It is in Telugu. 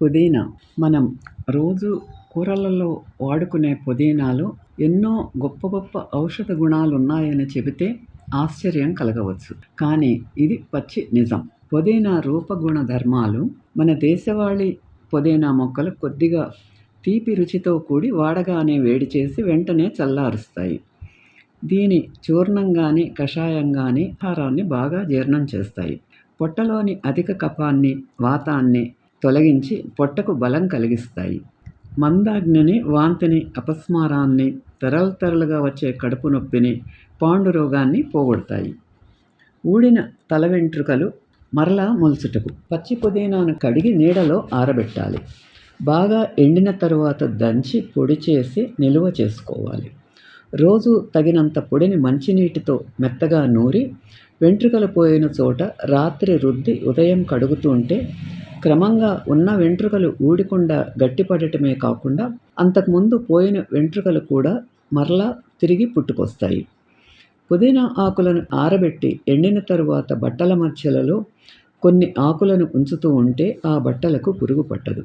పుదీనా. మనం రోజు కూరలలో వాడుకునే పుదీనాలో ఎన్నో గొప్ప గొప్ప ఔషధ గుణాలు ఉన్నాయని చెబితే ఆశ్చర్యం కలగవచ్చు. కానీ ఇది పచ్చి నిజం. పుదీనా రూపగుణ ధర్మాలు మన దేశవాళీ పుదీనా మొక్కలు కొద్దిగా తీపి రుచితో కూడి వాడగానే వేడి చేసి వెంటనే చల్లారుస్తాయి. దీని చూర్ణం కానీ కషాయం కానీ ఆహారాన్ని బాగా జీర్ణం చేస్తాయి. పొట్టలోని అధిక కఫాన్ని వాతాన్ని తొలగించి పొట్టకు బలం కలిగిస్తాయి. మందాగ్నిని వాంతిని అపస్మారాన్ని తెరలు తెరలుగా వచ్చే కడుపు నొప్పిని పాండు రోగాన్ని పోగొడతాయి. ఊడిన తల వెంట్రుకలు మరలా మొలుచుటకు. పచ్చి పుదీనాను కడిగి నీడలో ఆరబెట్టాలి. బాగా ఎండిన తరువాత దంచి పొడి చేసి నిలువ చేసుకోవాలి. రోజు తగినంత పొడిని మంచినీటితో మెత్తగా నూరి వెంట్రుకలు పోయిన చోట రాత్రి రుద్ది ఉదయం కడుగుతుంటే క్రమంగా ఉన్న వెంట్రుకలు ఊడకుండా గట్టిపడటమే కాకుండా అంతకుముందు పోయిన వెంట్రుకలు కూడా మరలా తిరిగి పుట్టుకొస్తాయి. పుదీనా ఆకులను ఆరబెట్టి ఎండిన తరువాత బట్టల మధ్యలలో కొన్ని ఆకులను ఉంచుతూ ఉంటే ఆ బట్టలకు పురుగు పట్టదు.